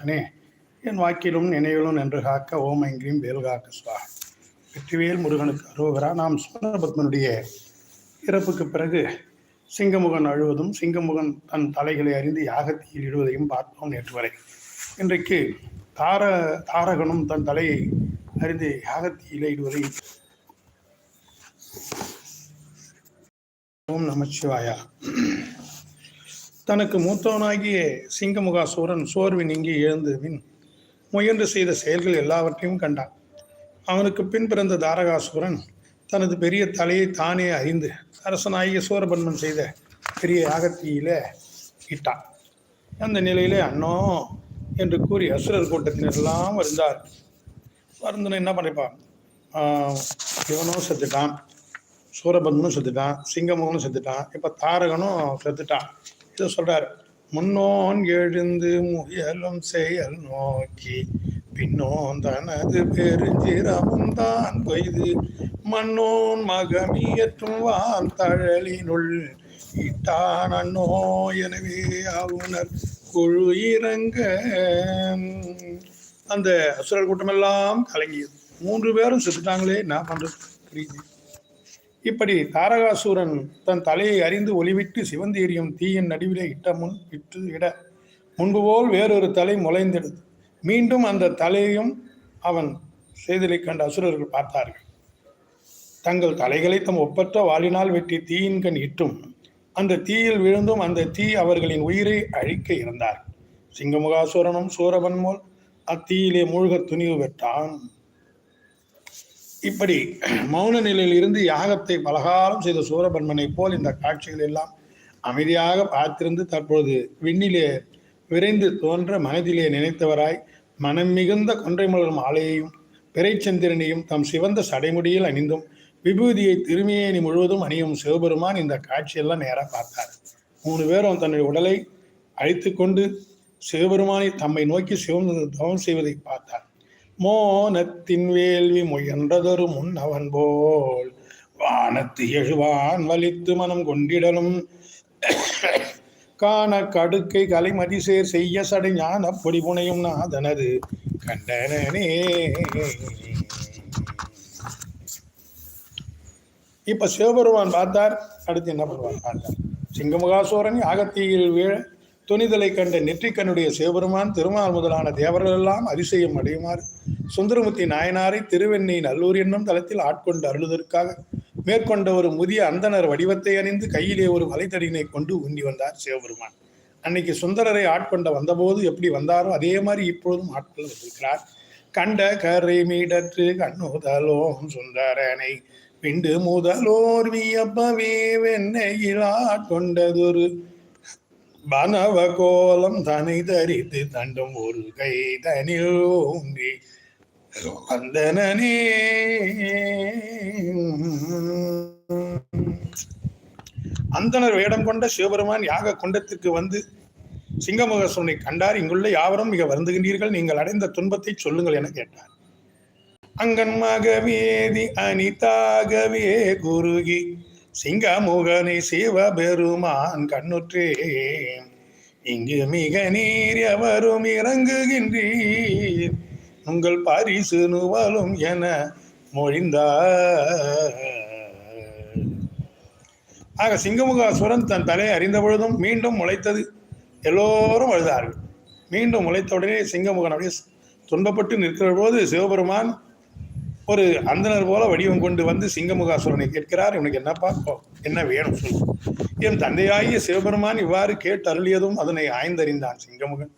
அனே என் வாக்கிலும் நினைவிலும் நின்று காக்க ஓம் ஐங்கிரியும் வேல் காக்க சுவா வெற்றிவேல் முருகனுக்கு அரோகரா நாம் சுந்தரபத்மனுடைய இறப்புக்கு பிறகு சிங்கமுகன் அழுவதும் சிங்கமுகன் தன் தலைகளை அறிந்து யாகத்தில் இடுவதையும் பார்த்தோம் நேற்று வரை. இன்றைக்கு தார தாரகனும் தன் தலையை அறிந்து யாகத்தியில் இடுவதை ஓம் நமச்சிவாயா. தனக்கு மூத்தவனாகிய சிங்கமுகாசூரன் சோர்வு நீங்கி எழுந்து பின் முயன்று செய்த செயல்கள் எல்லாவற்றையும் கண்டான். அவனுக்கு பின் பிறந்த தாரகாசூரன் தனது பெரிய தலையை தானே அறிந்து அரசனாகிய சூரபன்மன் செய்த பெரிய யாகத்தியில இட்டான். அந்த நிலையிலே அண்ணோ என்று கூறி அசுரர் கூட்டத்தினரெல்லாம் வருந்தார். வருந்தன என்ன பண்ணிப்பான் இவனும் செத்துட்டான் சூரபத்மனும் செத்துட்டான் சிங்கமுகனும் செத்துட்டான் இப்போ தாரகனும் செத்துட்டான். இதை சொல்றாரு. முன்னோன் எழுந்து முயலும் செயல் நோக்கி பின்னோன் தனது பெருஞ்சிரமும் தான் கொய்து மன்னோன் மகமியற்றும் வான் தழலினுள் இட்டான் அண்ணோ எனவே அவுணர் குழு இறங்க. அந்த அசுரர் கூட்டமெல்லாம் கலங்கியது. மூன்று பேரும் செத்துட்டாங்களே என்ன பண்றது புரியுது. இப்படி தாரகாசூரன் தன் தலையை அறிந்து ஒளிவிட்டு சிவந்தேரியும் தீயின் நடுவிலே இட்ட முன் இட்டு இட முன்பு போல் வேறொரு தலை முளைந்தெடுத்து மீண்டும் அந்த தலையையும் அவன் செய்தலை கண்ட அசுரர்கள் பார்த்தார்கள். தங்கள் தலைகளை தம் ஒப்பற்ற வாளினால் வெட்டி தீயின் கண் இட்டும். அந்த தீயில் விழுந்தும் அந்த தீ அவர்களின் உயிரை அழிக்க இருந்தார் சிங்கமுகாசுரனும் சூரபன்மோல் அத்தீயிலே மூழ்க துணிவு பெற்றான். இப்படி மௌன நிலையில் இருந்து யாகத்தை பலகாலம் செய்த சூரபன்மனை போல் இந்த காட்சிகள் எல்லாம் அமைதியாக பார்த்திருந்து தற்பொழுது விண்ணிலே விரைந்து தோன்ற மனதிலே நினைத்தவராய் மனம் மிகுந்த கொன்றை மலரும் ஆலையையும் பிறைச்சந்திரனையும் தம் சிவந்த சடைமுடியில் அணிந்தும் விபூதியை திருமேனி முழுவதும் அணியும் சிவபெருமான் இந்த காட்சியெல்லாம் நேராக பார்த்தார். மூணு பேரும் தன்னுடைய உடலை அழித்து கொண்டு சிவபெருமானை தம்மை நோக்கி சிவம் தவம் செய்வதை பார்த்தார். மோனத்தின் வேள்வி முயன்றதொரு முன்னவன் போல். வானத்து எழுவான் வலித்து மனம் கொண்டிடலும். காண கடுக்கை கலைமதி சேர் செய்ய சடை ஞான பொடி புனையும் நாதனது. கண்டனே இப்ப சிவபெருமான் பார்த்தார் அடுத்து என்ன பண்ணுவார் பார்த்தார்? சிங்கமுகாசோரன் யாகத்தீயில் வீழ துணிதலை கண்ட நெற்றிக்கண்ணுடைய சிவபெருமான் திருமால் முதலான தேவர்கள் எல்லாம் அதிசயம் அடையுமாறு. சுந்தரமுத்தி நாயனாரை திருவெண்ணை நல்லூர் என்னும் தளத்தில் ஆட்கொண்டு அருளுவதற்காக மேற்கொண்ட ஒரு முதிய அந்தனர் வடிவத்தை அணிந்து கையிலே ஒரு வலைத்தடியினை கொண்டு உண்டி வந்தார் சிவபெருமான். அன்னைக்கு சுந்தரரை ஆட்கொண்ட வந்தபோது எப்படி வந்தாரோ அதே மாதிரி இப்பொழுதும் ஆட்கொள்ள வந்திருக்கிறார். கண்ட கரை மீடற்று கண்ணுதலோம் சுந்தரனை பிண்டு முதலோர் வியப்பவே வெண்ணையில் ஆட்கொண்டதொரு பனவ கோலம் தனி தரித்து தண்டும் ஒரு கை தனில் ஓங்கி வந்தனனே அந்தனர் வேடம் கொண்ட சிவபெருமான் யாக குண்டத்திற்கு வந்து சிங்கமுகசுவனை கண்டார் இங்குள்ள யாவரும் மிக வருந்துகின்றீர்கள் நீங்கள் அடைந்த துன்பத்தை சொல்லுங்கள் என கேட்டார். அங்கன் மகவேதி அனிதாகவே குருகி சிங்கமுகனை சிவபெருமான் கண்ணுற்றே. இங்கு மிக நீர் எவரும் இறங்குகின்றீர். உங்கள் பரிசு நுவலும் என மொழிந்தார். ஆக சிங்கமுகாசுரன் தன் தலையை அறிந்த பொழுதும் மீண்டும் முளைத்தது. எல்லோரும் அழுதார்கள். மீண்டும் முளைத்த உடனே சிங்கமுகன் அப்படியே துன்பப்பட்டு நிற்கிற போது சிவபெருமான் ஒரு அந்தனர் போல வடிவம் கொண்டு வந்து சிங்கமுகாசுரனை கேட்கிறார். இவனுக்கு என்னப்பா என்ன வேணும் சொல்லு. என் தந்தையாகிய சிவபெருமான் இவ்வாறு கேட்டு அருளியதும் அதனை ஆய்ந்தறிந்தான் சிங்கமுகன்.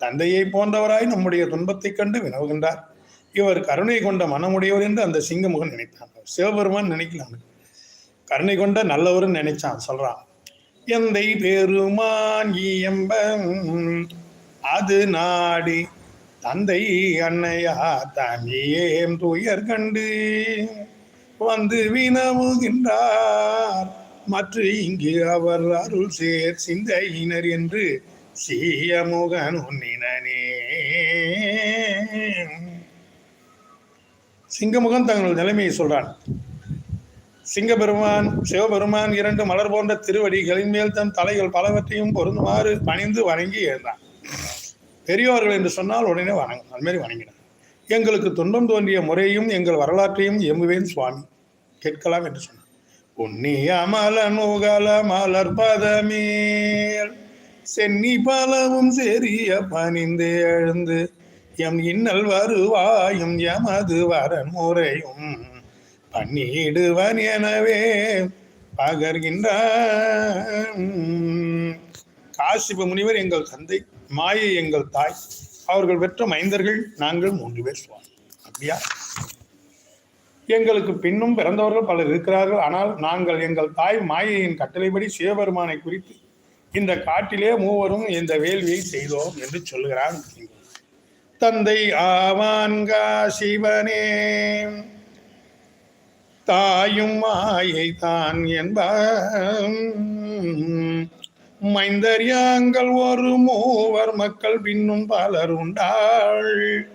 தந்தையை போன்றவராய் நம்முடைய துன்பத்தை கண்டு வினவுகின்றார். இவர் கருணை கொண்ட மனமுடையவர் என்று அந்த சிங்கமுகன் நினைத்தான். சிவபெருமான் நினைக்கலாம். கருணை கொண்ட நல்லவர்னு நினைச்சான் சொல்றான். எந்தை பெருமான் இயம்ப அது நாடி தந்தை அன்னையா தமியேம் துயர் கண்டு வந்து வினவுகின்றார். மற்ற இங்கு அவர் அருள் சேர் சிந்தையினர் என்று சீயமுகன் உன்னினனே. சிங்கமுகன் தங்கள் நிலைமையை சொல்றான். சிங்கபெருமான் சிவபெருமான் இரண்டு மலர் போன்ற திருவடிகளின் மேல் தன் தலைகள் பலவற்றையும் பொருந்துமாறு பணிந்து வணங்கி எழுந்தான். பெரியோர்கள் என்று சொன்னால் உடனே வணங்கும் அதுமாரி வணங்கினார் எங்களுக்கு துன்பம் தோன்றிய முறையும் எங்கள் வரலாற்றையும் எம்புவேன் சுவாமி. கேட்கலாம் என்று சொன்னார். புண்ணிய நூகல மலர் பதமேல் சென்னி பலவும் செறிய பணிந்து எழுந்து எம் இன்னல் வருவாயும் எமது வரன் முறையும் பண்ணிடுவன் எனவே பகர்கின்ற காசிப முனிவர் எங்கள் தந்தை. மாயை எங்கள் தாய். அவர்கள் பெற்ற மைந்தர்கள் நாங்கள் மூன்று பேர். சுவாமி அப்படியா? எங்களுக்கு பின்னும் பிறந்தவர்கள் பலர் இருக்கிறார்கள். ஆனால் நாங்கள் எங்கள் தாய் மாயையின் கட்டளைப்படி சிவபெருமானை குறித்து இந்த காட்டிலே மூவரும் இந்த வேள்வியை செய்தோம் என்று சொல்கிறான் தந்தை ஆவான்கா சிவனே. தாயும் மாயை தான் என்ப மைந்தர் யாங்கள் ஒரு மூவர் மக்கள் பின்னும் பலர் உண்டாள்.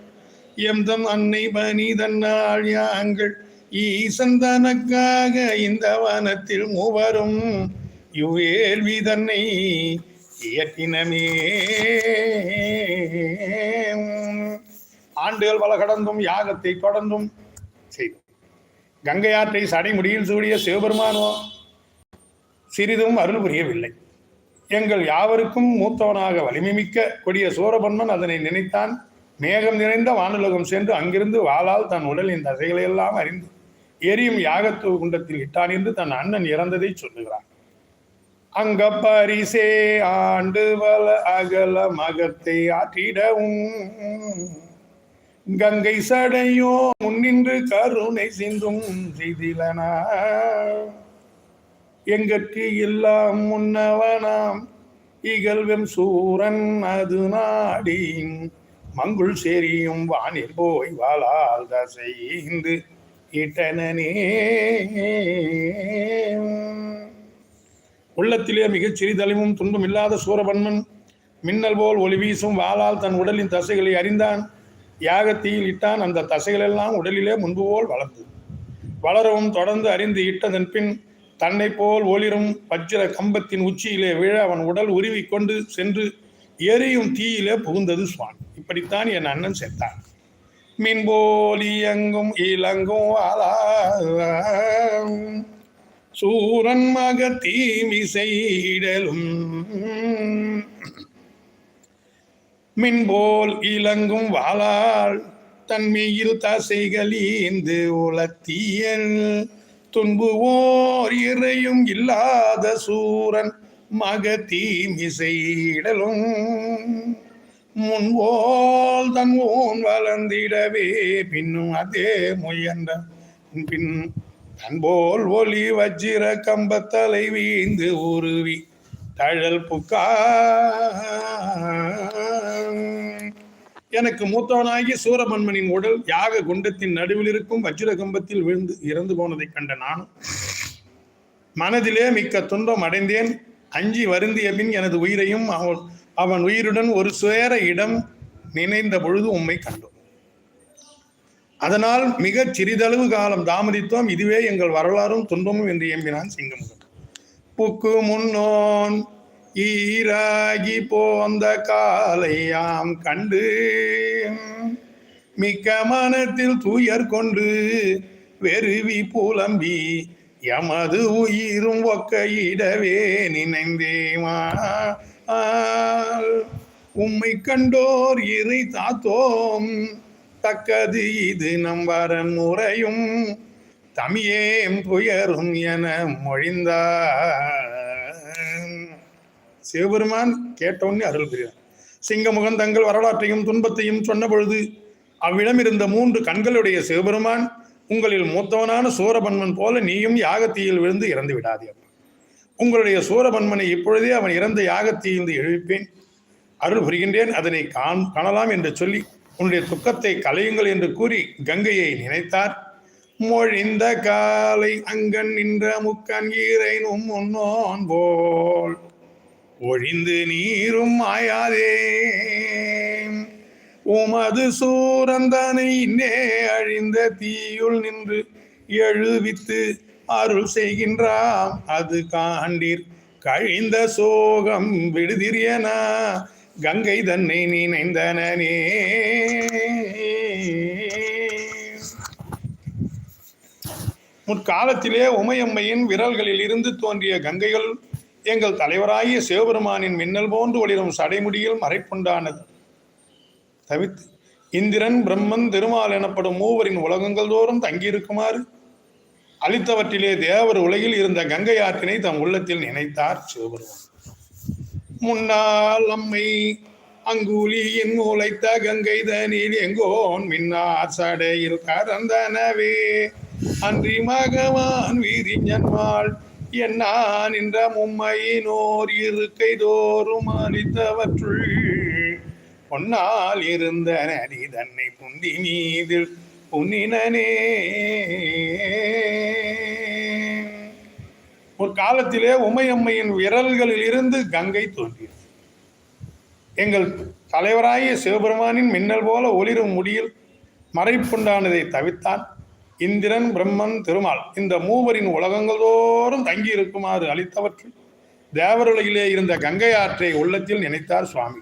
எம்தம் அன்னை பனி பனிதன்னாள் யாங்கள் ஈசன் தனக்காக இந்த வனத்தில் மூவரும் இவ்வேள்வி தன்னை இயற்றினமே. ஆண்டுகள் பல கடந்தும் யாகத்தை தொடர்ந்தும் செய்தோம். கங்கையாற்றை சடைமுடியில் சூடிய சிவபெருமானோ சிறிதும் அருள் புரியவில்லை. எங்கள் யாவருக்கும் மூத்தவனாக வலிமை மிக்க கொடிய சூரபன்மன் அதனை நினைத்தான் மேகம் நிறைந்த வானுலகம் சென்று அங்கிருந்து வாளால் தன் உடலின் தசைகளை எல்லாம் அறிந்து எரியும் யாகத்துவ குண்டத்தில் இட்டான் என்று தன் அண்ணன் இறந்ததை சொல்லுகிறான். அங்க பரிசே ஆண்டு வல அகல மகத்தை ஆற்றிடவும். கங்கை சடையோ முன்னின்று கருணை சிந்தும் செய்திலனா. எங்கற்கு எல்லாம் முன்னவனாம்? இகழ்வெம் சூரன் அது நாடி மங்குள் சேரியும் வானில் போய் வாழால் தசைந்து இட்டனே உள்ளத்திலே மிகச் சிறிதளவும் துன்பம் இல்லாத சூரபன்மன் மின்னல் போல் ஒளி வீசும் வாளால் தன் உடலின் தசைகளை அறிந்தான். யாகத்தீயில் இட்டான் அந்த தசைகளெல்லாம் உடலிலே முன்பு போல் வளர்ந்தது வளரவும் தொடர்ந்து அறிந்து இட்டதன் பின் தன்னை போல் ஒளிரும் வஜ்ர கம்பத்தின் உச்சியிலே விழ அவன் உடல் உருவி கொண்டு சென்று எரியும் தீயிலே புகுந்தது சுவாமி. இப்படித்தான் என் அண்ணன் செத்தான். மின்போலியங்கும் இளங்கும் சூரன் மக தீமிசையிடலும் மின்போல் இலங்கும் வாழாள் தன்மையில் தசைகளீந்து உலத்தியல் துன்புவோர் இறையும் இல்லாத சூரன் மக தீமிசையிடலும் முன்போல் தன் ஓன் வளர்ந்திடவே பின்னும் அதே முயன்ற. பின் தன்போல் ஒளி வஜ்ர கம்பத்தலை வீந்து உருவி தழல் புக்கா. எனக்கு மூத்தவனாகி சூரமன்மனின் உடல் யாக குண்டத்தின் நடுவில் இருக்கும் வஜ்ர கம்பத்தில் விழுந்து இறந்து போனதை கண்ட நானும் மனதிலே மிக்க துன்பம் அடைந்தேன். அஞ்சி வருந்திய பின் எனது உயிரையும் அவன் அவன் உயிருடன் ஒரு சேர இடம் நினைந்த பொழுது உம்மை கண்டோம். அதனால் மிகச் சிறிதளவு காலம் தாமதித்தோம். இதுவே எங்கள் வரலாறும் துன்பமும் என்று எம்பினான் சிங்கமுகன். புக்கு முன்னோன் ஈராகி போந்த காலையாம் கண்டு மிக்க மனத்தில் துயர் கொண்டு வெறுவி புலம்பி எமது உயிரும் ஒக்கையிடவே நினைந்தேமா. உம்மை கண்டோர் இறை தாத்தோம் தக்கது இது நம் வரன் முறையும் தமியேம் துயரும் என மொழிந்தார். சிவபெருமான் கேட்டோன்னே அருள் புரியார் சிங்கமுகன் தங்கள் வரலாற்றையும் துன்பத்தையும் சொன்ன பொழுது அவ்விடம் இருந்த மூன்று கண்களுடைய சிவபெருமான் உங்களில் மூத்தவனான சூரபன்மன் போல நீயும் யாகத்தீயில் விழுந்து இறந்து விடாதே உங்களுடைய சூரபன்மனை இப்பொழுதே அவன் இறந்த யாகத்தீயிலிருந்து எழுப்பேன் அருள் புரிகின்றேன் அதனை காண் காணலாம் என்று சொல்லி உன்னுடைய துக்கத்தை கலையுங்கள் என்று கூறி கங்கையை நினைத்தார். மொழிந்த காலை அங்கன் நின்ற முக்கன் ஈரைனும் முன்னோன் போல். ஒழிந்து நீரும் மாயாதே. உமது சூரந்தனை நே அழிந்த தீயுள் நின்று எழுவித்து அருள் செய்கின்றாம். அது காண்டீர் கழிந்த சோகம் விடுதிரியனா கங்கை தன்னை நினைந்தனே முற்காலத்திலே உமையம்மையின் விரல்களில் இருந்து தோன்றிய கங்கைகள் எங்கள் தலைவராகிய சிவபெருமானின் மின்னல் போன்று ஒளிரும் சடைமுடியில் மறைப்புண்டானது. தவித்து இந்திரன் பிரம்மன் திருமால் எனப்படும் மூவரின் உலகங்கள் தோறும் தங்கியிருக்குமாறு அளித்தவற்றிலே தேவர் உலகில் இருந்த கங்கை ஆற்றினை தம் உள்ளத்தில் நினைத்தார் சிவபெருமான். முன்னால் அம்மை அங்குலியின் உழைத்த கங்கை தனில் எங்கோன் மின்னார் சடையில் கறந்தனவே அன்றி மகவான் வீரிஞன்மாள் என்ன நின்ற மும்மையினோர் இருக்கை தோறும் அளித்தவற்றுள். பொன்னால் இருந்த நரி தன்னை புந்தி மீதில் புன்னினனே ஒரு காலத்திலே உமையம்மையின் விரல்களில் இருந்து கங்கை தோன்றியது. எங்கள் தலைவராகிய சிவபெருமானின் மின்னல் போல ஒளிரும் முடியில் மறைப்புண்டானதை தவித்தான் இந்திரன் பிரம்மன் திருமால். இந்த மூவரின் உலகங்கள் தோறும் தங்கியிருக்குமாறு அளித்தவற்றில் தேவருலகிலே இருந்த கங்கை ஆற்றை உள்ளத்தில் நினைத்தார் சுவாமி.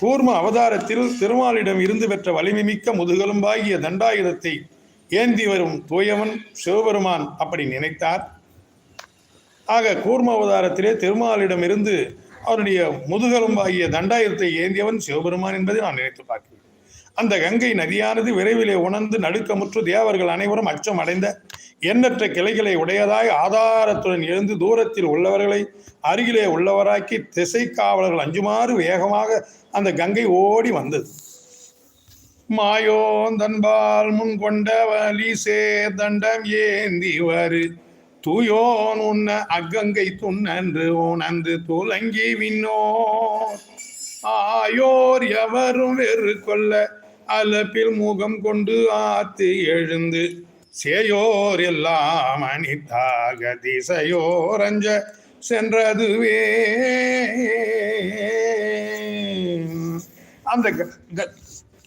கூர்ம அவதாரத்தில் திருமாலிடம் இருந்து பெற்ற வலிமை மிக்க முதுகெலும்பாகிய தண்டாயுதத்தை ஏந்தி வரும் தூயவன் சிவபெருமான் அப்படி நினைத்தார். ஆக கூர்ம அவதாரத்திலே திருமாலிடம் இருந்து அவருடைய முதுகெலும்பாகிய தண்டாயுதத்தை ஏந்தியவன் சிவபெருமான் என்பதை நான் நினைத்து பார்க்கிறேன். அந்த கங்கை நதியானது விரைவிலே உணர்ந்து நடுக்கமுற்று தேவர்கள் அனைவரும் அச்சம் அடைந்த எண்ணற்ற கிளைகளை உடையதாய் ஆதாரத்துடன் எழுந்து தூரத்தில் உள்ளவர்களை அருகிலே உள்ளவராக்கி திசை காவலர்கள் அஞ்சுமாறு வேகமாக அந்த கங்கை ஓடி வந்தது. மாயோந்தன்பால் முன் கொண்ட வலி சேதண்டம் ஏந்தி வரு. தூயோன் உன்ன அக்கங்கை துண்ணன்று உணர்ந்து துலங்கி விண்ணோ ஆயோர் எவரும் வெறு கொள்ள அலப்பில் முகம் கொண்டு ஆத்து எழுந்து. சேயோர் எல்லாம் அனிதாக திசையோரஞ்ச சென்றதுவே. அந்த க- க-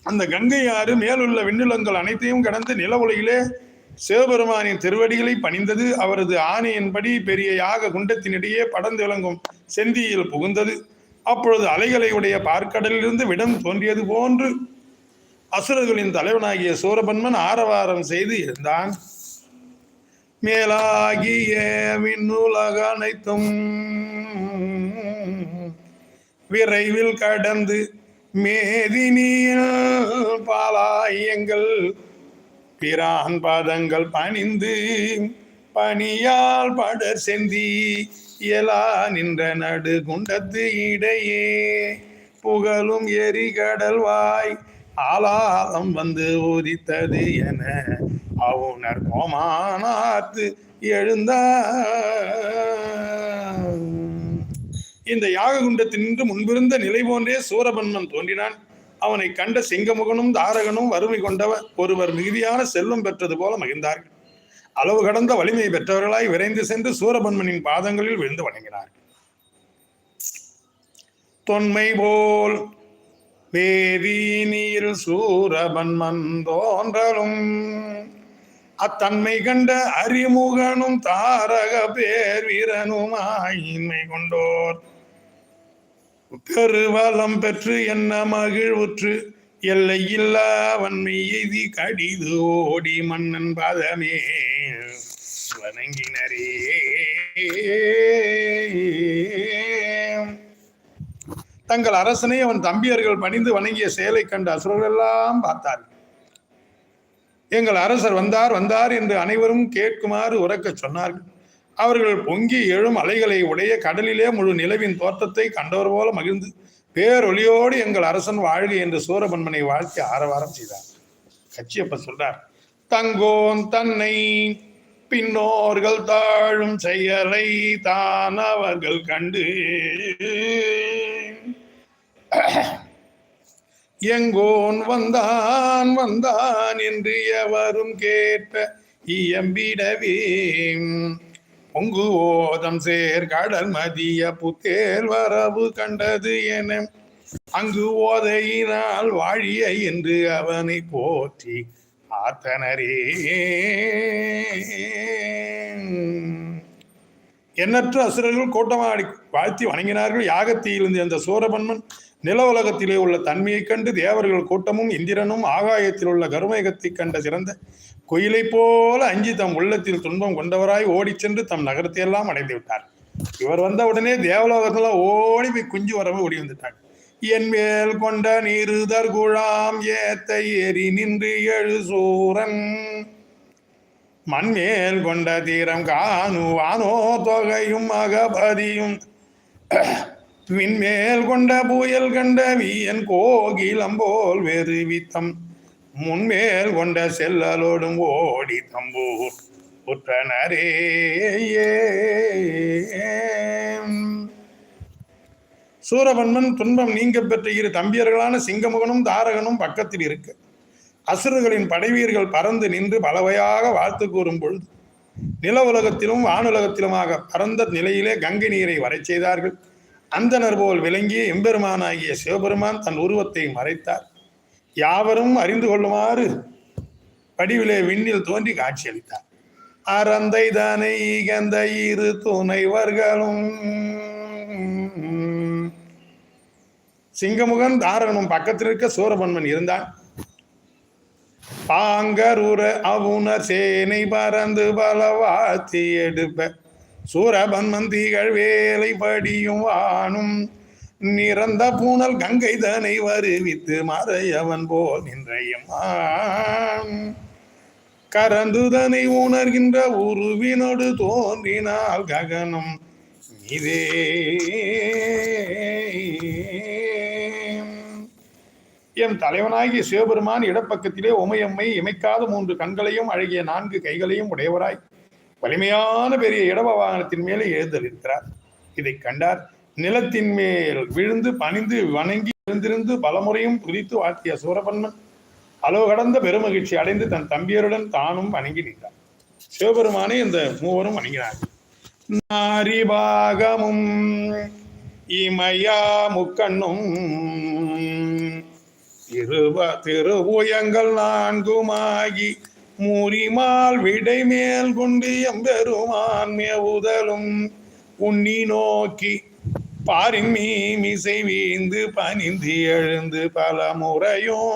அந்த கங்கை ஆறு மேலுள்ள விண்ணுலங்கள் அனைத்தையும் கடந்து நில உலகிலே சிவபெருமானின் திருவடிகளை பணிந்தது. அவரது ஆணையின்படி பெரிய யாக குண்டத்தினிடையே படர்ந்து விளங்கும் செந்தியில் புகுந்தது. அப்பொழுது அலைகளை உடைய பார்க்கடலிலிருந்து விடம் தோன்றியது போன்று அசுரர்களின் தலைவனாகிய சூரபன்மன் ஆரவாரம் செய்து இருந்தான். மேலாகிய விண்ணுலக அனைத்தும் விரைவில் கடந்து மேதினியில் பாலாயங்கள் பிரான் பாதங்கள் பணிந்து பணியால் படர் செந்தி இயலா நின்ற நடு குண்டத்து இடையே புகழும் எரிகடல் வாய் ஆலாலம் வந்து உதித்தது என அவுணர் கோமானாத்து எழுந்த இந்த யாககுண்டத்தினின்று முன்பிருந்த நிலை போன்றே சூரபன்மன் தோன்றினான். அவனை கண்ட சிங்கமுகனும் தாரகனும் வறுமை கொண்டவர் ஒருவர் மிகுதியான செல்வம் பெற்றது போல மகிழ்ந்தார்கள். அளவு கடந்த வலிமை பெற்றவர்களாய் விரைந்து சென்று சூரபன்மனின் பாதங்களில் விழுந்து வணங்கினார்கள். தொன்மை போல் பேரி நீர் சூரபன் மந்தோன்றலும். அத்தன்மை கண்ட அறிமுகனும் தாரக பேர் வீரனுமாயின்மை கொண்டோர். பெருவலம் பெற்று என்ன மகிழ்வுற்று எல்லை இல்லா வன்மை எய்தி கடிது ஓடி மன்னன் பதமே. வணங்கினரே. தங்கள் அரசனை அவன் தம்பியர்கள் பணிந்து வணங்கிய செயலை கண்ட அசுரர்கள் எல்லாம் பார்த்தார்கள். எங்கள் அரசர் வந்தார் வந்தார் என்று அனைவரும் கேட்குமாறு உறக்கச் சொன்னார்கள். அவர்கள் பொங்கி எழும் அலைகளை உடைய கடலிலே முழு நிலவின் தோற்றத்தை கண்டவர் போல மகிழ்ந்து பேரொலியோடு எங்கள் அரசன் வாழ்க என்று சூரபன்மனை வாழ்த்தி ஆரவாரம் செய்தார். கச்சியப்ப சொல்றார் தங்கோன் தன்னை பின்னோர்கள் தாழும் செயலை தான் அவர்கள் கண்டு. எங்கோன் வந்தான் வந்தான் என்று எவரும் கேட்ப இயம்பிடவே பொங்கு ஓதம் சேர் கடல் மதிய புத்தேர் வரவு கண்டது என அங்கு ஓதையினால் வாழிய என்று அவனை போற்றி ஆத்தனரே எண்ணற்ற அசுரர்கள் கோட்டமாடி வாழ்த்தி வணங்கினார்கள். யாகத்தியிலிருந்து அந்த சூரபன்மன் நில உலகத்திலே உள்ள தன்மையைக் கண்டு தேவர்கள் கூட்டமும் இந்திரனும் ஆகாயத்தில் உள்ள கருமேகத்தைக் கண்ட சிறந்த குயிலைப் போல அஞ்சி தம் உள்ளத்தில் துன்பம் கொண்டவராய் ஓடிச் சென்று தம் நகரத்தை எல்லாம் அடைந்து விட்டார் இவர் வந்த உடனே தேவலோகத்தில் ஓடி போய் குஞ்சு வரவே ஓடி வந்துட்டாங்க என் மேல் கொண்ட நீருதர் குழாம் ஏத்த எரி நின்று எழு சூரன். மண்மேல் கொண்ட தீரம் காணுவானோ தொகையும் அகபதியும் விண்மேல் கொண்ட புயல் கண்ட வீயன் கோகிலம் போல் வேறு முன்மேல் கொண்ட செல்லலோடும் ஓடி தம்பூர். புற்றனரே சூரபன்மன் துன்பம் நீங்க பெற்ற இரு தம்பியர்களான சிங்கமுகனும் தாரகனும் பக்கத்தில் இருக்க. அசுரர்களின் படைவீர்கள் பறந்து நின்று பலவையாக வாழ்த்து கூறும் பொழுது நில உலகத்திலும் வானுலகத்திலுமாக பரந்த நிலையிலே கங்கை நீரை வரை செய்தார்கள். அந்தனர் போல் விளங்கிய எம்பெருமானாகிய சிவபெருமான் தன் உருவத்தை மறைத்தார். யாவரும் அறிந்து கொள்ளுமாறு வடிவிலே விண்ணில் தோன்றி காட்சியளித்தார் அறந்தை தானே ஈகந்த இரு துணைவர்களும் சிங்கமுகன் தாரகனும் பக்கத்தில் இருக்க சூரபன்மன் இருந்தான். பாங்கருர அவுணர் சேனை பறந்து பல வாழ்த்தி எடுப்ப. சூரபன்மன் திகழ் வேலை படியும் வானும். நிறந்த பூனல் கங்கை தனை வருவித்து மறையவன் போல் நின்றையம்மான் கரந்துதனை உணர்கின்ற உருவினோடு தோன்றினால் ககனம். இதே எம் தலைவனாகிய சிவபெருமான் இடப்பக்கத்திலே உமையம்மை இமைக்காத மூன்று கண்களையும் அழகிய நான்கு கைகளையும் உடையவராய் வலிமையான பெரிய இடவ வாகனத்தின் மேலே எழுந்தளிக்கிறார் இதை கண்டார். நிலத்தின் மேல் விழுந்து பணிந்து வணங்கி எழுந்திருந்து பலமுறையும் புதித்து வாழ்த்திய சூரபன்மன். அளவு கடந்த பெருமகிழ்ச்சி அடைந்து தன் தம்பியருடன் தானும் வணங்கி நின்றார். சிவபெருமானை இந்த மூவரும் வணங்கினார்கள். நாரிபாகமும் இமையா முக்கண்ணும் இருவ திருவுயங்கள் நான்குமாகி மூரிமால் விடை மேல் கொண்டு எம்பெருமான் மேவுதலும் உண்ணி நோக்கி பாரின் மீமிசை வீந்து பணிந்து எழுந்து பல முறையும்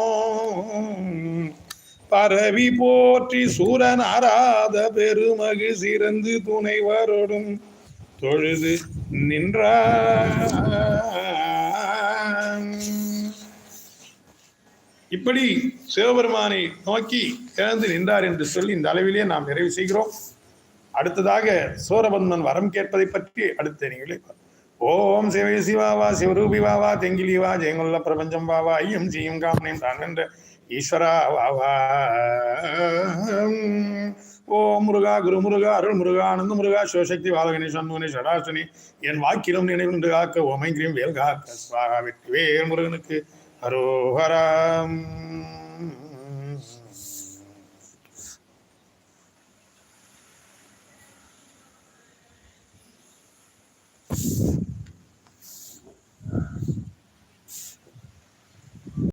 பரவி போற்றி சூரன் ஆராத பெருமகு சிறந்து துணைவரோடும் தொழுது நின்ற இப்படி சிவபெருமானை நோக்கி எழுந்து நின்றார் என்று சொல்லி இந்த அளவிலே நாம் நிறைவு செய்கிறோம். அடுத்ததாக சோரபந்தன் வரம் கேட்பதை பற்றி அடுத்த நீங்களே ஓம் சிவ சிவாவா சிவரூபி வாவா தெங்கிலி வா ஜெயங்குள்ள பிரபஞ்சம் வாவா ஐயம் செய்யும் காமனையும் தான் என்ற ஈஸ்வரா வாவா ஓம் முருகா குரு முருகா அருள் முருகா அனந்த முருகா சிவசக்தி பாலகணி சண்முகனி சடாசனி என் வாக்கிலும் நினைவு காக்க ஓமைங்கிரியும் வேல் காக்க சுவாகா வெற்றி வேல் முருகனுக்கு ஹரோஹரம்